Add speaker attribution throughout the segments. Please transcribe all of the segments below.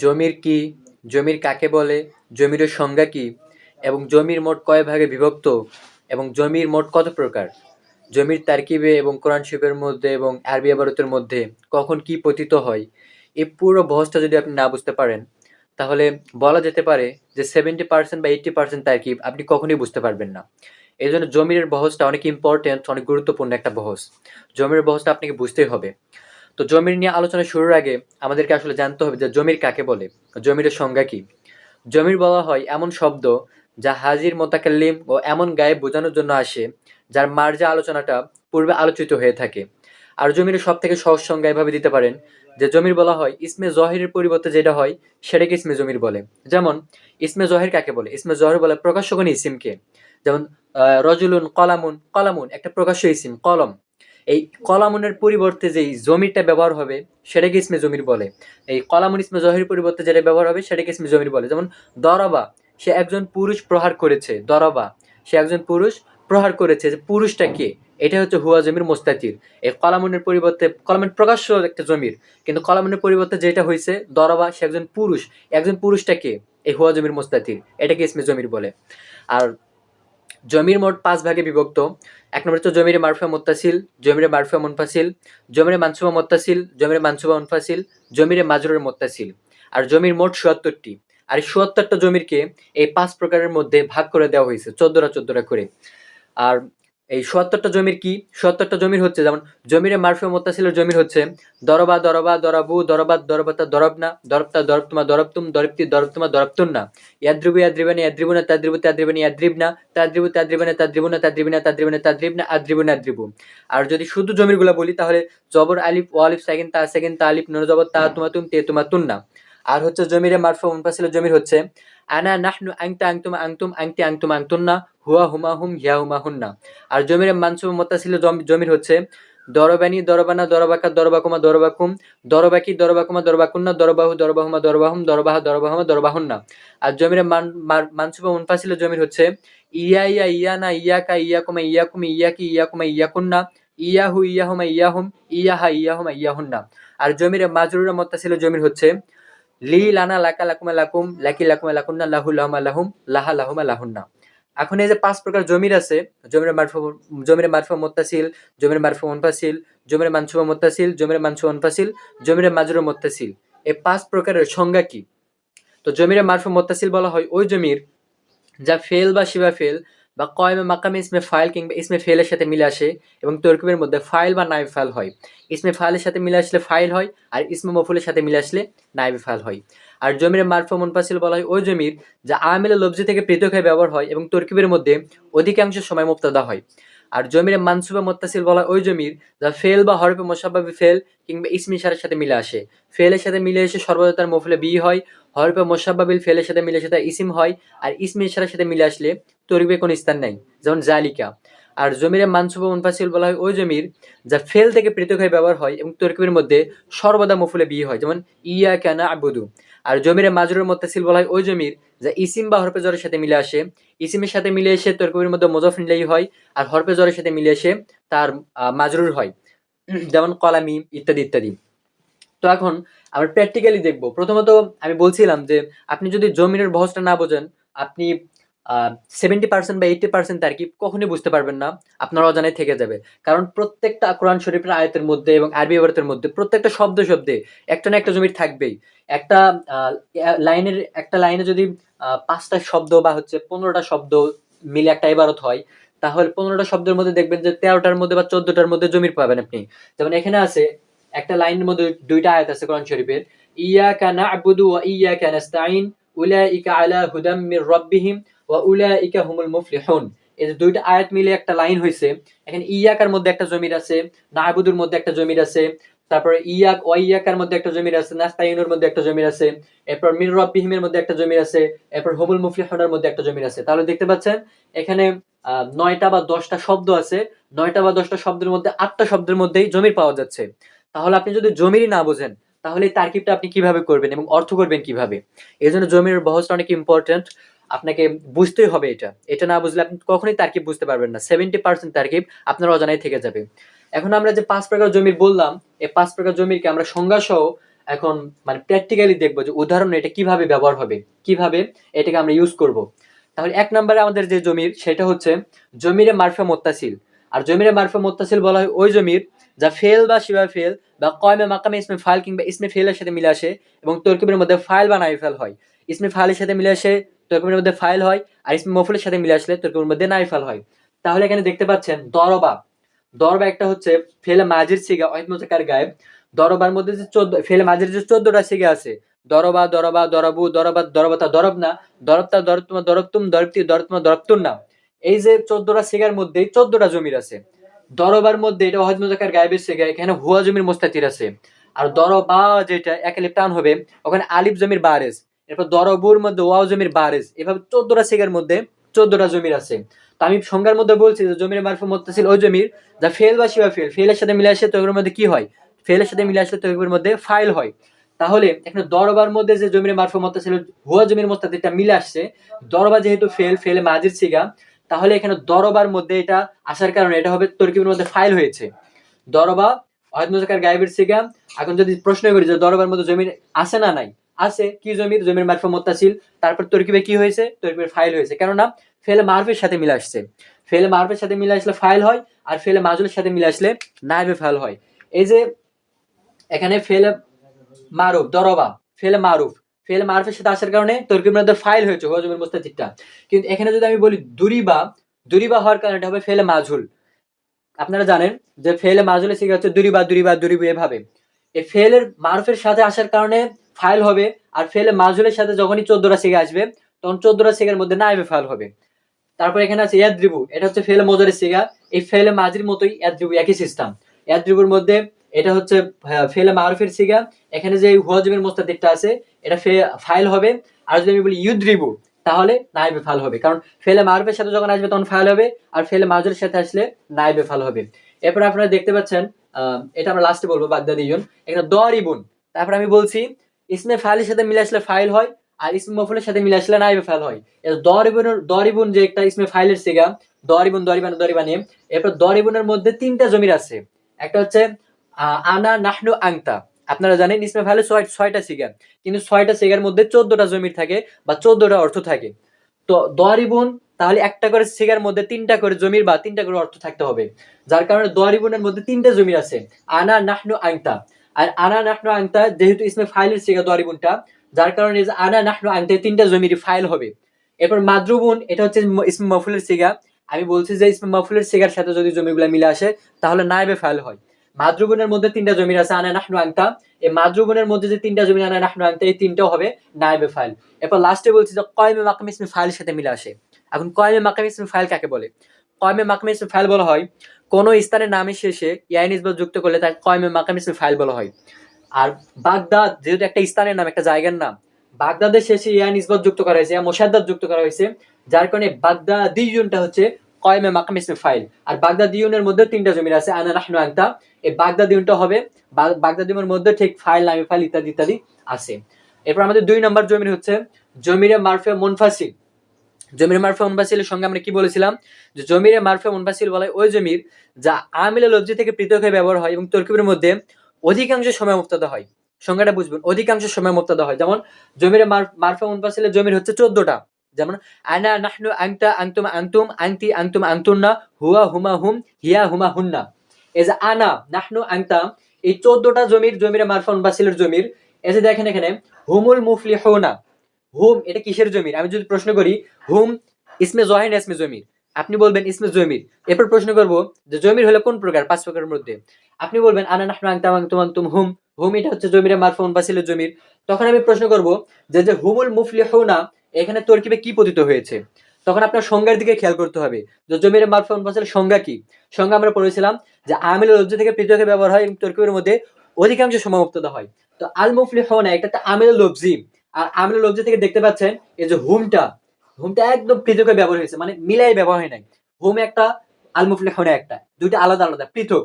Speaker 1: জমির কি, জমির কাকে বলে, জমির সংজ্ঞা কি, এবং জমির মোট কয় ভাগে বিভক্ত, এবং জমির মোট কত প্রকার? জমির তারকিবে এবং কোরআন শিবের মধ্যে এবং আরবি আবারতের মধ্যে কখন কি পতিত হয় এই পুরো বহসটা যদি আপনি না বুঝতে পারেন, তাহলে বলা যেতে পারে যে সেভেন্টি পার্সেন্ট বা এইট্টি পার্সেন্ট তারকিব আপনি কখনোই বুঝতে পারবেন না। এই জন্য জমির বহসটা অনেক ইম্পর্টেন্ট অনেক গুরুত্বপূর্ণ একটা বহস। জমির বহসটা আপনাকে বুঝতেই হবে। তো জমির নিয়ে আলোচনা শুরুর আগে আমাদেরকে আসলে জানতে হবে যে জমির কাকে বলে? জমির সংজ্ঞা কি? জমির বলা হয় এমন শব্দ যা হাজির, মোতাকাল্লিম ও এমন গায়ে বোঝানোর জন্য আসে, যার মার্জা আলোচনাটা পূর্বে আলোচিত হয়ে থাকে। আর জমির সব থেকে সহজ সংজ্ঞা এভাবে দিতে পারেন যে জমির বলা হয় ইসমে জহিরের পরিবর্তে যেটা হয় সেটাকে ইসমে জমির বলে। যেমন, ইসমে জহির কাকে বলে? ইসমে জহির বলে প্রকাশ্যকনি ইসিমকে। যেমন রজুলুন কলামুন কলামুন একটা প্রকাশ্য ইসিম, কলম। এই কলামুনের পরিবর্তে যেই জমিটা ব্যবহার হবে, সেটাকে ইসমে জমির বলে। এই কলামুন ইসমে জহির পরিবর্তে যেটা ব্যবহার হবে, সেটাকে ইসমে জমির বলে। যেমন, দরবা, সে একজন পুরুষ প্রহার করেছে, দরবা, সে একজন পুরুষ প্রহার করেছে, যে পুরুষটা কে? এটা হচ্ছে হুয়া জমির মোস্তাতির। এই কলামুনের পরিবর্তে, কলামুন প্রকাশ্য একটা জমির, কিন্তু কলামুনের পরিবর্তে যেটা হয়েছে দরবা, সে একজন পুরুষ, একজন পুরুষটা কে? এই হুয়া জমির মোস্তাতির, এটাকে ইসমে জমির বলে। আর জমির মোট পাঁচ ভাগে বিভক্ত। এক নম্বর হচ্ছে জমির মারফা মোত্তাসিল, জমির মারফা মুনফাসিল, জমির মানসুবা মোত্তাসিল, জমির মানসুবা মুনফাসিল, জমির মাজরুর মোত্তাসিল। আর জমির মোট চুয়াত্তরটি আর এই সুয়াত্তরটা জমিরকে এই পাঁচ প্রকারের মধ্যে ভাগ করে দেওয়া হয়েছে চোদ্দরা চোদ্দোটা করে। আর এই সত্তরটা জমির কি? সত্তরটা জমির হচ্ছে, যেমন জমিরে মারফে মোত্তাসিলের জমির হচ্ছে, দরবা দরবা, দরাবু দরবাত দরবাতা, দরবনা, দরবতা, দরবতুমা, দরবতুম, দরবতি, দরবতুমা, দরবতুন্না। ইয়াদ্রিবু, ইয়াদ্রিবানি, ইয়াদ্রিবুনা, তাদ্রিবু, তাদ্রিবানি, ইয়াদ্রিবনা, তাদ্রিবু, তাদ্রিবানি, তাদ্রিবুনা, তাদ্রিবিনা, তাদ্রিবানি, তাদ্রিবনা, আদ্রিবুনা, আদ্রিবু। আর যদি শুধু জমিরগুলো বলি, তাহলে জবর, আলিফ, ও আলিফ সেকেন্ড তা সেকেন্ড তা, আলিফ, নুন, জবর, তা, তুমা, তুম, তে, তুমা, তুন্না। আর হচ্ছে জমিরে মারফা মুনফাসিলের জমির হচ্ছে আনা নাহনু আংতা আংতুম আংতুম আংতি আংতুম আংতুন্না, হুয়া হুমা হুম, হিয়া হুমা হুন্না। আর জমিরে মানসুব মোত্তাসিলের জম- জমির হচ্ছে, দরবানি, দরবানা, দরবাকা, দরবাকুমা, দরবাকুম, দরবাকি, দরবাকুমা, দরবাকুন্না, দরবাহু, দরবাহুমা, দরবাহুম, দরবাহা, দরবাহুমা, দরবাহুন্না। আর জমিরে মান মার- মানসুবা মুনফাসিলের জমির হচ্ছে, ইয়া ইয়া ইয়ানা ইয়াকা ইয়াকুমা ইয়াকুম ইয়াকি ইয়াকুমা ইয়াকুন্না ইয়াহু ইয়াহুমা ইয়াহুম ইয়াহা ইয়াহুমা ইয়াহুন্না আর জমিরে মাজরুরা মোত্তাসিলের জমির হচ্ছে লি লানা লাকা লাকুমা লাকুম, লাকি লাকুমা লাকুন্না, লাহু লাহুমা লাহুম, লাহা লাহুমা লাহুন্না। এখন এই যে পাঁচ প্রকার জমির আছে, জমির মারফা জমির মারফা মোত্তাসিল, জমির মারফা মুনফাসিল, জমির মানসুবা মোত্তাসিল, জমির মানসুবা মুনফাসিল, জমির মাজরুর মোত্তাসিল। এই পাঁচ প্রকারের সংজ্ঞা কি? তো জমির মারফা মোত্তাসিল বলা হয় ওই জমির যা ফেল বা শিবা ফেল বা কয়মে মাকামে ইসমে ফাইল কিংবা ইসমে ফেলের সাথে মিলে আসে এবং তরকিবের মধ্যে ফাইল বা নাইব ফাইল হয়। ইসমে ফাইলের সাথে মিলে আসলে ফাইল হয় আর ইসমে মফুলের সাথে মিলে আসলে নাইব ফাইল হয়। আর জমির মারফা মনপাসিল বলা হয়, ওই জমির যা আমেলে লব্জি থেকে পৃথক হয়ে ব্যবহার হয় এবং তরকিবের মধ্যে অধিকাংশ সময় মুক্তাদা হয়। আর জমির মানসুবা মোত্তাসিল বলা ওই জমির যা ফেল বা হরফে মোসাব্বাবি ফেল কিংবা ইসমি সারের সাথে মিলে আসে। ফেলের সাথে মিলে এসে সর্বদা তার মফুলে বি হয়, হরফে মোসাব্বাবিল ফেলের সাথে মিলে এসে তার ইসিম হয়, আর ইসমি সারের সাথে মিলে আসলে তরকিবে কোনো স্থান নাই, যেমন জালিকা। আর জমিরে মানসুবা মুনফাসিল বলা হয় ওই জমির যা ফেল থেকে পৃথক হয়ে ব্যবহার হয় এবং তরকিবের মধ্যে সর্বদা মফুলে বিয়ে হয়, যেমন ইয়া কেনা আবুদু। আর জমিরে মাজরুর মোত্তাসিল বলা হয় ওই জমির, যা ইসিম বা হরপে জ্বরের সাথে মিলে আসে। ইসিমের সাথে মিলে এসে তরকবির মধ্যে মোজফ নিলেই হয় আর হরপে জ্বরের সাথে মিলে এসে তার মাজরুর হয়। যেমন কলামি ইত্যাদি ইত্যাদি। তো এখন আমরা প্র্যাকটিক্যালি দেখব। প্রথমত আমি বলছিলাম যে আপনি যদি জমিনের বহসটা না বোঝেন, আপনি সেভেন্টি পার্সেন্ট বা এইটি পার্সেন্ট তার কি কখনোই বুঝতে পারবেন না, আপনার অজানায় থেকে যাবে। কারণ প্রত্যেকটা কোরআন শরীফের আয়তের মধ্যে এবং আরবি আবরতের মধ্যে প্রত্যেকটা শব্দ শব্দে একটা না একটা জমির থাকবেই। একটা লাইনের, একটা লাইনে যদি পাঁচটা শব্দ বা হচ্ছে পনেরোটা শব্দ মিলে একটা এবারত হয়, তাহলে পনেরোটা শব্দের মধ্যে দেখবেন যে তেরোটার মধ্যে বা চোদ্দটার মধ্যে জমির পাবেন আপনি। যেমন এখানে আছে, একটা লাইনের মধ্যে দুইটা আয়াত আছে কোরআন শরীফের ইয়া না'বুদু ওয়া ইয়াকা নাস্তাঈন, উলাইকা আলা হুদাম মির রাব্বিহিম ওয়া হুমুল মুফলিহুন। এই যে দুইটা আয়াত মিলে একটা লাইন হয়েছে এখানে ইয়াকার মধ্যে একটা জমির আছে, না'বুদুর মধ্যে একটা জমির আছে, তারপরে ইয়াক ইয়াকার মধ্যে একটা জমির আছে নাস্তাঈনের মধ্যে একটা জমির আছে, এরপর মির রাব্বিহিমের মধ্যে একটা জমির আছে, এরপর হুমুল মধ্যে একটা জমির আছে। তাহলে দেখতে পাচ্ছেন, এখানে নয়টা বা দশটা শব্দ আছে, নয়টা বা দশটা শব্দের মধ্যে আটটা শব্দের মধ্যেই জমির পাওয়া যাচ্ছে। তাহলে আপনি যদি জমিরই না বোঝেন, তাহলে এই আপনি কীভাবে করবেন এবং অর্থ করবেন কীভাবে? এই জন্য জমির বহসটা অনেক ইম্পর্টেন্ট আপনাকে বুঝতেই হবে এটা। এটা না বুঝলে আপনি কখনোই তারকিব বুঝতে পারবেন না। সেভেন্টি পার্সেন্ট তারকিব আপনার অজানায় থেকে যাবে। এখন আমরা যে পাঁচ প্রকার জমির বললাম, এই পাঁচ প্রকার জমিরকে আমরা সংজ্ঞা সহ এখন মানে প্র্যাকটিক্যালি দেখব যে উদাহরণে এটা কীভাবে ব্যবহার হবে, কীভাবে এটাকে আমরা ইউজ করব। তাহলে এক নম্বরে আমাদের যে জমির, সেটা হচ্ছে জমিরে মারফে মোত্তাসিল। আর জমিরে মারফে মোত্তাসিল বলা হয় ওই জমির যা ফেল বা শিবা ফেল বা কয়মে মাকামে ইসমে ফাইল কিংবা ইসমে ফেলের সাথে মিলে আসে এবং তরকিবের মধ্যে ফাইল বা নাই ফেল হয়। ইসমে ফাইলের সাথে মিলে আসে তরকিবের মধ্যে ফাইল হয় আর ইসমে মফুলের সাথে মিলে আসলে তরকিবের মধ্যে নাই ফেল হয়। তাহলে এখানে দেখতে পাচ্ছেন দরবা। দরবা একটা হচ্ছে ফেলে মাজির সিগা অহিতমতাকার গায়েব। দরবার মধ্যে যে চোদ্দ, ফেলে মাজির যে চোদ্দটা সিগা আছে, দরবা দরবা, দরবু, দরবা দরবতা দরব না দরবতা দরবতুমা দরবতুম দরবতি দরবতুমা দরবতুন না। এই যে চোদ্দটা সিগার মধ্যে চোদ্দটা জমির আছে। দরবার মধ্যে এটা অহিত মুজাকার গায়েবের সিগা, এখানে হুয়া জমির মোস্তাতির আছে। আর দরবা যেটা এক লিপ টান হবে, ওখানে আলিফ জমির বারেজ। এরপর দরবুর মধ্যে ওয়াও জমির বারেজ। এভাবে চোদ্দটা সিগার মধ্যে চোদ্দটা জমির আছে। তো আমি সংজ্ঞার মধ্যে বলছি যে জমির মারফে মোত্তাসিল ওই জমির যা ফেল বা শিবা ফেল, ফেলের সাথে মিলে আসে তৈরির মধ্যে কি হয়? ফেলের সাথে মিলে আসলে তৈরির মধ্যে ফাইল হয়। তাহলে এখানে দরবার মধ্যে যে জমির মারফে মোত্তাসিল, হুয়া জমির মোস্তাতিরটা মিলে আসছে। দরবা যেহেতু ফেল, ফেলে মাজির সিগা, তাহলে এখানে দরবার মধ্যে এটা আসার কারণে এটা হবে তরকিবের মধ্যে ফাইল হয়েছে। দরবা, অহেদ মুজাকার গায়েবের সিগা, এখন যদি প্রশ্ন করি যে দরবার মধ্যে জমির আছে না নাই আছে, কি জমির? জমির মারফে মোত্তাসিল তারপর তরকিবে কি হয়েছে? তরকিবের ফাইল হয়েছে। কেননা, ফেলে মারফের সাথে মিলে আসছে। ফেলে মারফের সাথে মিলে আসলে ফাইল হয় আর ফেলে মাজুলের সাথে মিলে আসলে নাইবে ফাইল হয়। এই যে, এখানে ফেলে মারুফ, দরবা, ফেলে মারুফ। ফেলে মারফের সাথে আসার কারণে তরকিবের মধ্যে ফাইল হয়েছে হজমের মোস্তাজিদটা। কিন্তু এখানে যদি আমি বলি দুরিবা দুরিবা হওয়ার কারণে এটা হবে ফেলে মাঝুল আপনারা জানেন যে ফেলে মাজুলের শিখে হচ্ছে দুরিবা দুরিবা দুরিবা এভাবে। এই ফেলের মারফের সাথে আসার কারণে ফাইল হবে আর ফেলে মাঝুলের সাথে যখনই চোদ্দটা শিখে আসবে, তখন চোদ্দটা শিখের মধ্যে নাইবে ফাইল হবে। তারপর এখানে আছে ইয়াদ্রিবু এটা হচ্ছে ফেলে মজরের শিখা এই ফেলে মাঝির মতোই ইয়াদ্রিবু একই সিস্টেম ইয়াদ্রিবুর মধ্যে এটা হচ্ছে ফেলে মারুফের শিখা এখানে যে হুয়াজমের মোস্তাদিকটা আছে, এটা ফাইল হবে। আর যদি আমি বলি ইউদ্রিবু তাহলে নাইবে ফাল হবে। কারণ ফেলে মারুফের সাথে যখন আসবে, তখন ফাইল হবে। আর ফেলে মাজুরের সাথে আসলে নাইবে ফাল হবে। এরপর আপনারা দেখতে পাচ্ছেন এটা আমরা লাস্টে বলব বাগদাদি ইউন এখানে দরিবুন তারপর আমি বলছি ইসমে ফাইলের সাথে মিলে আসলে ফাইল হয়, আর ইসমে মফুলের সাথে মিলে আসলে নাইবে ফাইল হয়। এর দরিবুনের দরিবুন যে একটা ইসমে ফাইলের সিগা, দরিবুন, দরিবান, দরিবানি, এরপর দরিবুনের মধ্যে তিনটা জমির আছে। একটা হচ্ছে আনা নাহনু আংতা। আপনারা জানেন ইসমে ফাইলে ছয়, ছয়টা সিগা। কিন্তু ছয়টা সিগার মধ্যে চোদ্দটা জমির থাকে বা চোদ্দটা অর্থ থাকে। তো দরিবুন, তাহলে একটা করে সিগার মধ্যে তিনটা করে জমির বা তিনটা করে অর্থ থাকতে হবে। যার কারণে দরিবুনের মধ্যে তিনটা জমির আছে, আনা নাহনু আংতা। আর আনা নাহনু আংতা যেহেতু ইসমে ফাইলের সিগা দরিবুনটা যার কারণে যে আনা নাহনু আংতে তিনটা জমির ফাইল হবে। এরপর মাদ্রুবুন এটা হচ্ছে ইসমে মফুলের সিগা। আমি বলছি যে ইসমে মফুলের সিগার সাথে যদি জমিগুলা মিলে আসে, তাহলে নাইবে ফাইল হয়। মাদ্রুবনের মধ্যে তিনটা জমির আছে আনা নাহনু আংতা। এই মাদ্রুবনের মধ্যে যে তিনটা জমি আনা নাহনু আংতা, এই তিনটাও হবে নাইবে ফাইল। এরপর লাস্টে বলছি যে কয়মে মাকাম ইসমে ফাইলের সাথে মিলে আসে। এখন কয়মে মাকাম ইসমে ফাইল কাকে বলে? কয়মে মাকাম ইসমে ফাইল বলা হয় কোন স্থানের নামের শেষে ইয়াই নিসবত যুক্ত করলে তাকে কয়মে মাকাম ইসমে ফাইল বলা হয়। আর বাগদাদ যেহেতু একটা স্থানের নাম, একটা জায়গার নাম, বাগদাদের শেষে ইয়া নিসবত যুক্ত করা হয়েছে মোসাদ্দাদ যুক্ত করা হয়েছে, যার কারণে বাগদাদিউনটা হচ্ছে কয়মে মাকাম ইসমে ফাইল। আর বাগদাদিউনের মধ্যে তিনটা জমির আছে, আনা নাহনু আংতা, এই বাগদাদিউনটা হবে বাগদাদিউনের মধ্যে ঠিক ফাইল, নামে ফাইল ইত্যাদি ইত্যাদি আছে। এরপর আমাদের দুই নম্বর জমির হচ্ছে জমিরে মারফে মুনফাসিল। জমির মারফে মুনফাসিলের সঙ্গে আমরা কি বলেছিলাম? যে জমিরে মারফে মুনফাসিল বলা ওই জমির যা আমিলে লব্জি থেকে পৃথক হয়ে ব্যবহার হয় এবং তরকিবের মধ্যে অধিকাংশ সময় মুক্তাদা হয়। সংজ্ঞাটা বুঝবেন, অধিকাংশ সময় মুক্তাদা হয়। যেমন জমিরে মার- মারফে মুনফাসিলের জমির হচ্ছে চোদ্দটা। যেমন, আনা নাহনু আংতা আংতুম আংতুম আংতি আংতুম আংতুন্না হুয়া হুমা হুম হিয়া হুমা হুন্না। এই যে আনা নাহনু আংতা, এই চোদ্দটা জমির জমির মারফা মুনফাসিলের জমির, এই যে দেখেন এখানে, হুমুল মুফলি হোনা হুম, এটা কিসের জমির? আমি যদি প্রশ্ন করি, হুম, ইসমে জহেন ইসমে জমির? আপনি বলবেন ইসমে জমির। এরপর প্রশ্ন করব যে জমির হলো কোন প্রকার? পাঁচ প্রকারের মধ্যে। আপনি বলবেন, আনা নাহনু আংতাম আংতুম আংতুম হুম। হুম, এটা হচ্ছে জমিরে, মারফা মুনফাসিলের জমির। তখন আমি প্রশ্ন করব যে যে হুমুল মুফলি হোনা এখানে তরকিবে কি পতিত হয়েছে? তখন আপনার সংজ্ঞার দিকে খেয়াল করতে হবে যে জমির, মারফা মুনফাসিলের সংজ্ঞা কি? সংজ্ঞা আমরা পড়েছিলাম যে আমিল লজ্জ থেকে পৃথক ব্যবহার হয় এবং তরকিবের মধ্যে অধিকাংশ মুক্তদা হয়। তো আল মুফলি হোনা এটা একটা আমিল লব্জি আর আমিল লব্জি থেকে দেখতে পাচ্ছেন এই যে হুমটা হুমটা একদম পৃথক ব্যবহার হয়েছে মানে মিলাই ব্যবহার হয় নাই। হুম একটা, আল মুফলি হোনা একটা, দুইটা আলাদা আলাদা, পৃথক।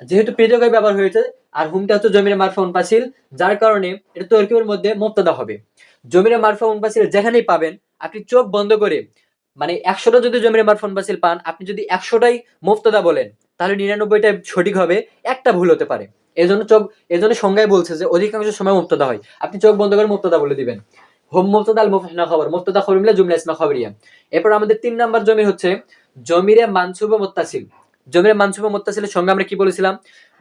Speaker 1: যেহেতু পৃথক ব্যবহার হয়েছে, আর হুমটা হচ্ছে জমির মারফা উনপাসিল যার কারণে এটা তরকিবের মধ্যে মুক্তদা হবে। জমির মারফা উনপাসিল যেখানেই পাবেন, আপনি চোখ বন্ধ করে মানে একশোটা যদি জমির মারফা উনপাসিল পান, আপনি যদি একশোটাই মুক্তদা বলেন, তাহলে নিরানব্বইটা সঠিক হবে, একটা ভুল হতে পারে। এই জন্য চোখ এই জন্য সংজ্ঞায় বলছে যে অধিকাংশ সময় মুক্তদা হয়। আপনি চোখ বন্ধ করে মুক্তদা বলে দিবেন। হোম মুক্তদা আল মুফনা খবর মুক্তদা খবর মিলে জুমলা ইসমা খবরিয়া। এরপর আমাদের তিন নাম্বার জমি হচ্ছে জমিরে মানসুব মোত্তাসিল। জমিরে মানসুব মোত্তাসিলের সঙ্গে আমরা কি বলেছিলাম?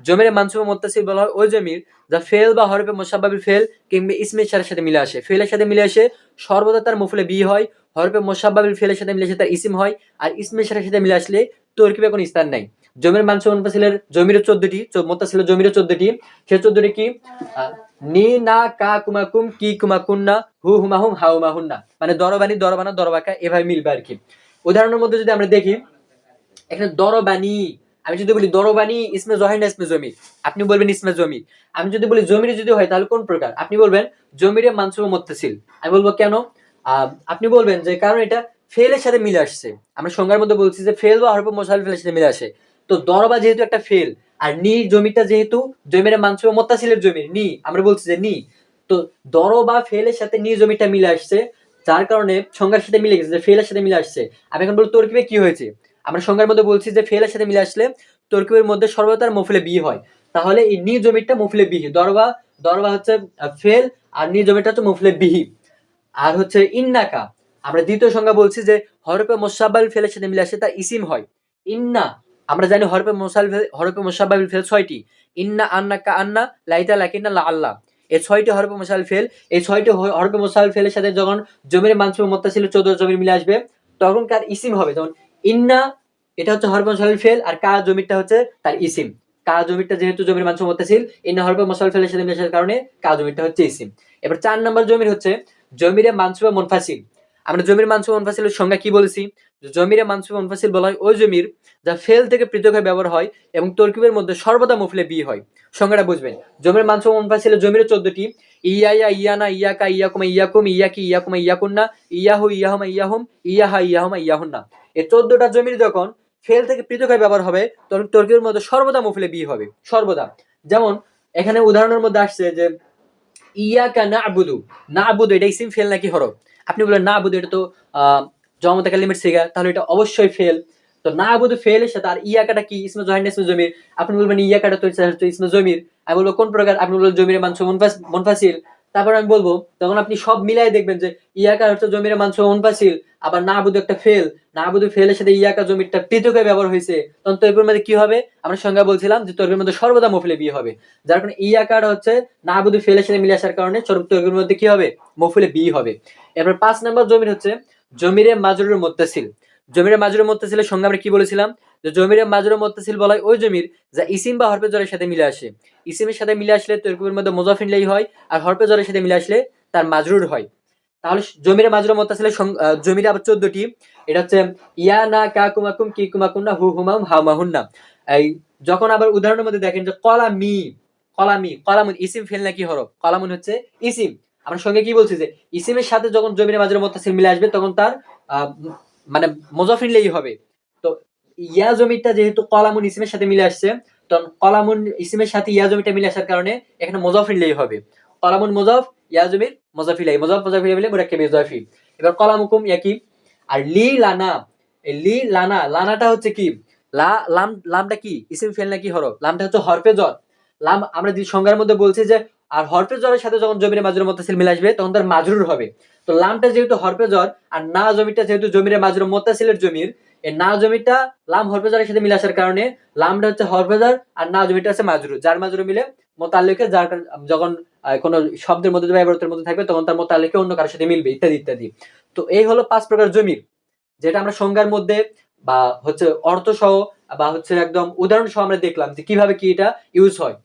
Speaker 1: জমিরে মানসুব মোত্তাসিল বলা হয় ওই জমির যা ফেল বা হরফে মোসাব্বাবিল ফেল কিংবা ইসমের সাথে সাথে মিলে আসে। ফেলের সাথে মিলে আসে, সর্বদা তার মুফলে বি হয়, হরফে মোসাব্বাবিল ফেলের সাথে মিলে আসে তার ইসিম হয়, আর ইসমের সাথে সাথে মিলে আসলে তরকিবে কোনো স্থান নাই। জমির মানসুব ও মোত্তাসিলের জমির চোদ্দটি মোত্তাসিলের জমির চোদ্দটি। সে চোদ্দটি কি? নি, না, কা কুমাকুম কি কুমাকুন্না হু হুমাহুম হাউ মাহুন্না মানে দরবানি দরবানা দরবাকা এভাবে মিলবে আর কি। উদাহরণের মধ্যে যদি আমরা দেখি, এখানে দরবানি আমি যদি বলি দরবানি ইসমে জহির না ইসমে জমি আপনি বলবেন ইসমে জমি আমি যদি বলি জমির যদি হয়, তাহলে কোন প্রকার? আপনি বলবেন জমিরে মানসুব মত্তাসিল। আমি বলব কেন? আপনি বলবেন যে কারণ এটা ফেলের সাথে মিলে আসছে। আমরা সংজ্ঞার মধ্যে বলছি যে ফেল বা হরফ মোসাল ফেলের সাথে মিলে আসে। তো দরবা যেহেতু একটা ফেল, আর নি জমিটা যেহেতু জমির মানসুব মত্তাসিলের জমি, নি, আমরা বলছি যে নি। তো দর বা ফেলের সাথে নি জমিটা মিলে আসছে, যার কারণে সংজ্ঞার সাথে মিলে গেছে, যে ফেলের সাথে মিলে আসছে। আমি এখন বলব তরকিবে কি হয়েছে? আমরা সংজ্ঞার মধ্যে বলছি যে ফেলের সাথে মিলে আসলে তরকিবের মধ্যে সর্বতার মফলে বি হয়। তাহলে এই নি জমিটা মফলে বিহি, দরবা দরবা হচ্ছে ফেল, আর নি জমিটা হচ্ছে মফলে বিহি। আর হচ্ছে ইন্নাকা, আমরা দ্বিতীয় সংজ্ঞা বলছি যে হরপে মোসাব্বাবিল ফেলের সাথে মিলে আসে, তা ইসিম হয়। ইন্না আমরা জানি হরপে মোসাল হরপে মোসাব্বাবিল ফেল ছয়টি। ইন্না আন্না কা আন্না, লাইতা লাকিন্না লা আল্লাহ এই ছয়টি হরপে মোসাল ফেল, এই ছয়টি হরপে মোসাল ফেলের সাথে যখন জমির মানসুব মোত্তাসিল চোদ্দ জমির মিলে আসবে, তখন কার ইসিম হবে? যেমন ইন্না, এটা হচ্ছে হরপে মোসাল ফেল, আর কা জমিটা হচ্ছে তার ইসিম। কা জমিটা যেহেতু জমির মানুষ মানসুব মোত্তাসিল, ইন্না হরপে মোসাল ফেলের সাথে মিলে আসার কারণে কা জমিটা হচ্ছে ইসিম। এবার চার নম্বর জমির হচ্ছে জমিরে মানসুবা মুনফাসিল আমরা জমির মানসুবা মুনফাসিলের সংজ্ঞা কি বলেছি? জমির মানসুবা মুনফাসিল বলা হয় ওই জমির যা ফেল থেকে পৃথক হয়ে ব্যবহার হয় এবং তরকিবের মধ্যে সর্বদা মুফলে বি হয়। সংজ্ঞাটা বুঝবেন। জমির মানসুবা মুনফাসিলের জমির চোদ্দটি, ইয়া ইয়া ইয়ানা ইয়াকা ইয়াকুমা ইয়াকুম ইয়াকি ইয়াকুমা ইয়াকুন্না ইয়াহু ইয়াহুমা ইয়াহুম ইয়াহা ইয়াহুমা ইয়াহুন্না এই চোদ্দটা জমির যখন ফেল থেকে পৃথক হয়ে ব্যবহার হবে তখন তরকিবের মধ্যে সর্বদা মুফলে বি হবে। সর্বদা। যেমন এখানে উদাহরণের মধ্যে আসছে যে ইয়াকা না আবুদু না আবুদু এটা ইসিম ফেল নাকি হরফ। আপনি বলেন না আবুদু এটা তো জমতা কালিমের সিগা তাহলে এটা অবশ্যই ফেল তো না আবুদু ফেল এর সাথে আর ইয়াকাটা কি? ইসমে জহিন ইসমে জমির। আপনি বলবেন ইয়াকাটা তো ইসমে জমির। আমি বলব কোন প্রকার? আপনি বলবেন জমির মাংস মনফাসিল তারপর আমি বলব, তখন আপনি সব মিলাই দেখবেন যে ইয়াকা হচ্ছে জমির মাংস মনফাসিল আবার না আবুদু একটা ফেল না আবুদু ফেলের সাথে ইয়াকা জমিরটা পৃথক ব্যবহার হয়েছে। তখন তর্কের মধ্যে কি হবে? আমরা সংজ্ঞা বলছিলাম যে তর্কের মধ্যে সর্বদা মফলে বিয়ে হবে। যার কারণে ইয়াকাটা হচ্ছে না আবুদু ফেলের সাথে মিলে আসার কারণে তর্কের মধ্যে কি হবে? মফলে বিয়ে হবে। এরপর পাঁচ নম্বর জমির হচ্ছে জমিরে মাজরুর মোত্তাসিল। জমিরে মাজরুর মোত্তাসিলের সঙ্গে আমরা কি বলেছিলাম? যে জমিরে মাজরুর মোত্তাসিল বলা ওই জমির যা ইসিম বা হরপে জ্বরের সাথে মিলে আসে। ইসিমের সাথে মিলে আসলে তর্কের মধ্যে মোজাফিনলাই হয় আর হরপে জ্বরের সাথে মিলে আসলে তার মাজরুর হয়। তাহলে জমিরে মাজরুর মোত্তাসিলের জমিরে আবার চোদ্দটি। এটা হচ্ছে ইয়া না কা কুমাকুম কি কুমাকুন্না হু হুমাম হাউমাহুন্না এই যখন আবার উদাহরণের মধ্যে দেখেন যে কলা কলামি কলামি, কলামুন, ইসিম ফেল নাকি হরফ? কলামুন হচ্ছে ইসিম। আমরা সঙ্গে কি বলছি যে, ইসিমের সাথে যখন জমির মাঝের মতাসিল মিলে আসবে, তখন তার মানে মজাফিনলেই হবে। তো ইয়া জমিটা যেহেতু কলামুন ইসিমের সাথে মিলে আসছে, তখন কলামুন ইসিমের সাথে ইয়া জমিটা মিলে আসার কারণে এখানে মজাফিনলেই হবে। কলামুন মজাফ, ইয়া জমির মজাফিলাই মজাফ মজাফিলাই মিলে মুরাক্কাব ইজাফি। এবার কলামুকুম ইয়াকি। আর লি লানা লি লানা, লানাটা হচ্ছে কি? লা, লাম, লামটা কি? ইসিম ফেল নাকি হরফ? লামটা হচ্ছে হরফে জ্বর লাম, আমরা সংজ্ঞার মধ্যে বলছি যে আর হরফে জ্বরের সাথে যখন জমির মাজরুর মতাসিল মিলে আসবে, তখন তার মাজরুর হবে। তো লামটা যেহেতু হরফে জ্বর, আর না জমিটা যেহেতু জমির মাজরুর মতাসিলের জমির, এই না জমিটা লাম হরফে জ্বরের সাথে মিলে আসার কারণে লামটা হচ্ছে হরফে জ্বর আর না জমিটা হচ্ছে মাজরুর। যার মাজরু মিলে মোতাল্লিকে যার যখন কোনো শব্দের মধ্যে বা ইবারতের মধ্যে থাকবে, তখন তার মোতাল্লিকে অন্য কারোর সাথে মিলবে, ইত্যাদি ইত্যাদি। তো এই হলো পাঁচ প্রকার জমির, যেটা আমরা সংজ্ঞার মধ্যে বা হচ্ছে অর্থ সহ বা হচ্ছে একদম উদাহরণ সহ আমরা দেখলাম যে কীভাবে কি এটা ইউজ হয়।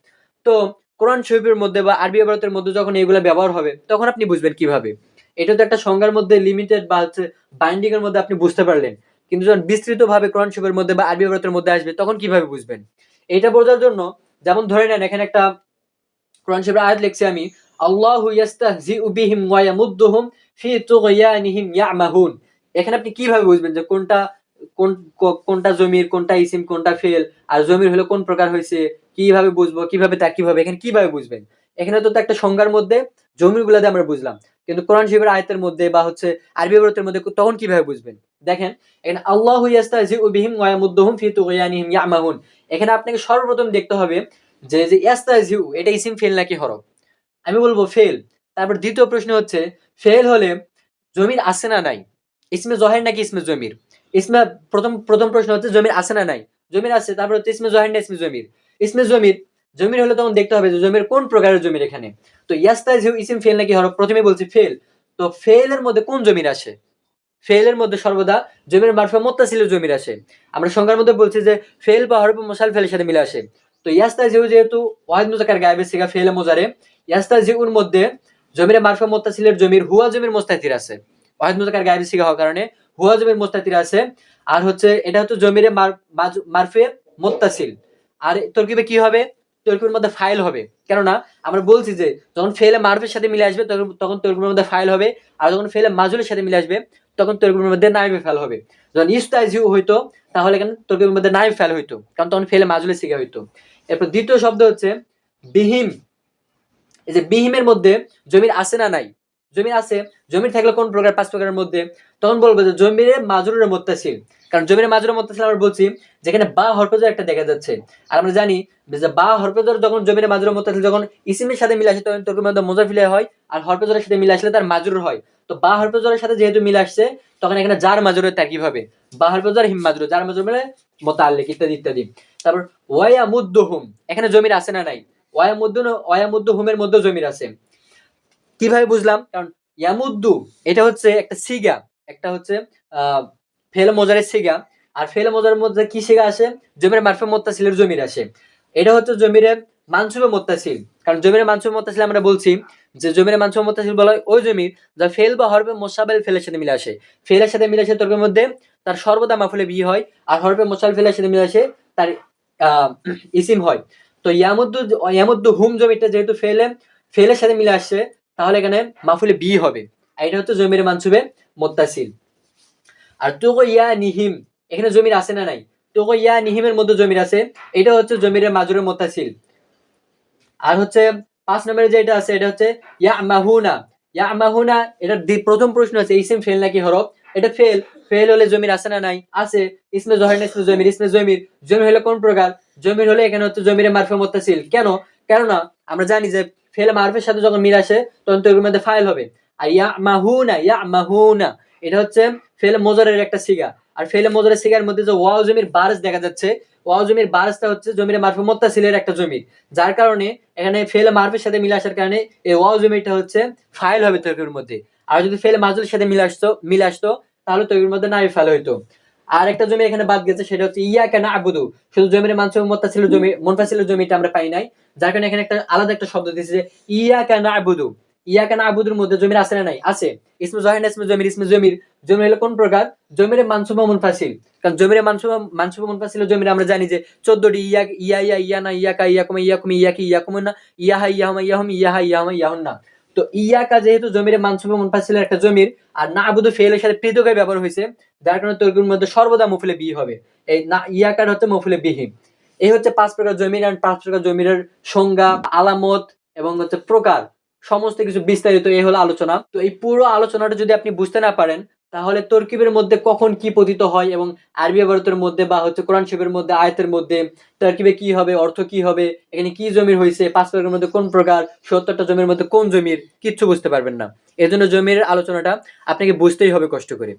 Speaker 1: তো কোরআন শরীফের মধ্যে বা আরবি আবরতের মধ্যে যখন এগুলো ব্যবহার হবে, তখন আপনি বুঝবেন কীভাবে। এটা তো একটা সংজ্ঞার মধ্যে লিমিটেড বা হচ্ছে বাইন্ডিং এর মধ্যে আপনি বুঝতে পারলেন। কিন্তু যখন বিস্তৃত ভাবে কোরআন শরীফের মধ্যে বা আরবি আবরতের মধ্যে আসবে, তখন কীভাবে বুঝবেন? এটা বোঝার জন্য যেমন ধরে নেন, এখানে একটা কোরআন শরীফের আয়াত লিখছি আমি, আল্লাহু ইয়াস্তাহজিউ বিহিম ওয়া ইয়ামুদ্দুহুম ফি তুগয়ানিহিম ইয়ামাহুন। এখানে আপনি কীভাবে বুঝবেন যে কোনটা কোন কোনটা জমির, কোনটা ইসিম, কোনটা ফেল, আর জমির হলো কোন প্রকার হয়েছে, কীভাবে বুঝব, কীভাবে তা, কীভাবে, এখানে কীভাবে বুঝবেন? এখানে তো একটা সংজ্ঞার মধ্যে জমির গুলাতে আমরা বুঝলাম, কিন্তু কোরআন শরীফের আয়াতের মধ্যে বা হচ্ছে আরবি আবরতের মধ্যে তখন কীভাবে বুঝবেন? দেখেন, এখানে আল্লাহু ইয়াস্তাহজিউ বিহিম ওয়া ইয়ামুদ্দুহুম ফি তুগয়ানিহিম ইয়ামাহুন। এখানে আপনাকে সর্বপ্রথম দেখতে হবে যে যে ইয়াস্তাজিউ, এটা ইসিম, ফেল নাকি হরফ? আমি বলব ফেল। তারপর দ্বিতীয় প্রশ্ন হচ্ছে, ফেল হলে জমির আছে না নাই? ইসমে জহের নাকি ইসমে জমির? ইসমে প্রথম প্রথম প্রশ্ন হচ্ছে, জমির আছে না নাই? জমির আছে, তারপর হচ্ছে ইসমে জহের না ইসমে জমির। ইসমে জমির জমির হলে তখন দেখতে হবে যে জমির কোন প্রকারের জমির এখানে। তো ইয়াস্তাজিউ ইসিম ফেল নাকি হরফ প্রথমে বলছি ফেল। তো ফেলের মধ্যে কোন জমির আসে ফেলের মধ্যে সর্বদা জমির মারফা মোত্তাসিলের জমির আসে আমরা সংখ্যার মধ্যে বলছি যে ফেল বা হরফ মোসাল ফেলের সাথে মিলে আসে। তো ইয়াস্তা জিউ যেহেতু ওয়াহিদ মুজাকার গায়েবের সিগা ফেলে মোজারে ইয়াস্তা জিউর মধ্যে জমির মারফা মোত্তাসিলের জমির হুয়া জমির মোস্তাতির আছে। ওয়াহিদ মুজাকার গায়েবের সিগা হওয়ার কারণে হুয়া জমির মোস্তাতির আছে। আর হচ্ছে এটা হচ্ছে জমিরে মারফে মোত্তাসিল। আর তরকিবে কি হবে? তরকিবের মধ্যে ফাইল হবে। কেননা আমরা বলছি যে যখন ফেলে মারফের সাথে মিলে আসবে, তখন তখন তরকিবের মধ্যে ফাইল হবে। আর যখন ফেলে মাজুলের সাথে মিলে আসবে, তখন তরকিবের মধ্যে নাইবে ফেল হবে। যখন ইস্তাইজিউ হইতো, তাহলে কেন তরকিবের মধ্যে নাইব ফেল হইতো? কারণ তখন ফেলে মাজুলে শিখা হইতো। এরপর দ্বিতীয় শব্দ হচ্ছে বিহিম। এই যে বিহিমের মধ্যে জমির আছে না নাই? জমির আছে জমির থাকলে কোন প্রকার পাঁচ প্রকারের মধ্যে? তখন বলব যে জমিরে মাজুরের মত্তাসিল কারণ জমিরে মাজুরের মত্তাসিল আমরা বলছি, যেখানে বা হরপেজর একটা দেখা যাচ্ছে। আর আমরা জানি যে বা হরপেজর যখন জমিরে মাজুরের মত্তাসিল যখন ইসিমের সাথে মিলে আসে, তখন তরকিবের মধ্যে মোজাফিলে হয়, আর হরপেজরের সাথে মিলে আসলে তার মাজুর হয়। তো বা হরপেজরের সাথে যেহেতু মিলে আসছে, তখন এখানে যার মাজুরের তাকিব হবে? বা হরপেজর হিম মাজুর যার মাজুর মানে মোতাল্লিক, ইত্যাদি ইত্যাদি। তারপর ওয়া মুদ্দুহুম এখানে জমির আছে না নাই? ওয়া মুদ্দু ওয়া মুদ্দু হুমের মধ্যে জমির আছে। কীভাবে বুঝলাম? কারণ ইয়ামুদ্দু, এটা হচ্ছে একটা সিগা, একটা হচ্ছে, আহ ফেল মোজারের সিগা। আর ফেল মোজারের মধ্যে কি সিগা আসে? জমির মারফে মোত্তাসিলের জমির আসে। এটা হচ্ছে জমিরে মানসুবে মোত্তাসিল। কারণ জমিরে মানসুবে মোত্তাসিল আমরা বলছি যে জমির মানসুবে মোত্তাসিল বলা হয় ওই জমির যা ফেল বা হরফে মোসাবেল ফেলের সাথে মিলে আসে। ফেলের সাথে মিলে আসে তর্কের মধ্যে তার সর্বদা মাফুলে বিয়ে হয় আর হরফে মোসাল ফেলের সাথে মিলে আসে তার ইসিম হয়। তো ইয়ামুদ্দু ইয়ামুদ্দু হুম জমিটা যেহেতু ফেলে, ফেলের সাথে মিলে আসছে তাহলে এখানে মাফুলে বি হবে। এটা হচ্ছে জমির মানসুবে মোত্তাসিল। আর তোগো ইয়া নিহিম, এখানে জমির আছে না নাই? তোগো ইয়া নিহিমের মধ্যে জমির আছে। এটা হচ্ছে জমিরের মাজুরের মোত্তাসিল। আর হচ্ছে পাঁচ নম্বরে যেটা আছে, এটা হচ্ছে ইয়া মাহুনা ইয়া মাহুনা এটা প্রথম প্রশ্ন আছে ইসিম ফেল নাকি হরফ? এটা ফেল ফেল হলে জমির আছে না নাই? আছে। ইসমে জহের না ইসমে জমির? ইসমে জমির। জমির হলে কোন প্রকার? জমির হলে এখানে হচ্ছে জমিরে মারফে মোত্তাসিল। কেন? কেননা আমরা জানি যে ফেল মারফের সাথে যখন মিল আসে, তখন তো এগুলোর মধ্যে ফাইল হবে। আর ইয়া মাহুনা ইয়া মাহুনা এটা হচ্ছে ফেল মোজরের একটা সিগা আর ফেলে মোজরের সিগার মধ্যে যে ওয়াও জমির বারস দেখা যাচ্ছে, ওয়াও জমির বারসটা হচ্ছে জমির মারফে মোত্তাসিলের একটা জমির যার কারণে এখানে ফেল মারফের সাথে মিলে আসার কারণে এই ওয়াও জমিটা হচ্ছে ফাইল হবে তর্কের মধ্যে। আর যদি ফেল মাজুলের সাথে মিলে আসতো মিলে আসতো, তাহলে তর্কের মধ্যে নাই ফাইল হইতো। আর একটা জমি এখানে বাদ গেছে সেটা হচ্ছে ইয়া কেন আবুদু শুধু জমির মানসব মোত্তাসিলের জমি মনফাসিলের জমিটা আমরা পাই নাই। যার কারণে এখানে একটা আলাদা একটা শব্দ দিয়েছে যে ইয়া কেন আবুদু ইয়া কেন আবুদুর মধ্যে জমির আছে না নাই? আছে। ইসমে জহিন ইসমে জমির? ইসমে জমির। জমি হলো কোন প্রকার? জমির মানসুবা মুনফাসিল। কারণ জমির মানসুবা মানসুবা মুনফাসিল জমির আমরা জানি যে চোদ্দটি ইয়া ইয়া ইয়া ইয়া না ইয়া কা ইয়া কুমা ইয়া কুমি ইয়া কি ইয়া কুমা না ইয়া হা ইয়া হুমা ইয়া হুম ইয়া হা ইয়া হুমা ইয়া হুন না তো ইয়াকা যেহেতু জমির মানসুবা মুনফাসিলের একটা জমির, আর না আবুদু ফেলের সাথে পৃথকের ব্যবহার হয়েছে, যার কারণে তর্কের মধ্যে সর্বদা মুফুলে বি হবে। এই না, ইয়াকার হচ্ছে মুফুলে বিহীন এই হচ্ছে পাঁচ প্রকার জমির, আর পাঁচ প্রকার জমির সংজ্ঞা, আলামত এবং হচ্ছে প্রকার। সমস্ত কিছু বিস্তারিত এই হলো আলোচনা। তো এই পুরো আলোচনাটা যদি আপনি বুঝতে না পারেন তাহলে তরকিবের মধ্যে কখন কি পতিত হয় এবং আরবি ভারতের মধ্যে বা হচ্ছে কোরআন শিবের মধ্যে, আয়তের মধ্যে তরকিবে কি হবে, অর্থ কি হবে, এখানে কি জমির হয়েছে পাঁচ প্রকারের মধ্যে কোন প্রকার, সত্তরটা জমির মধ্যে কোন জমির, কিচ্ছু বুঝতে পারবেন না। এজন্য জমির আলোচনাটা আপনাকে বুঝতেই হবে কষ্ট করে।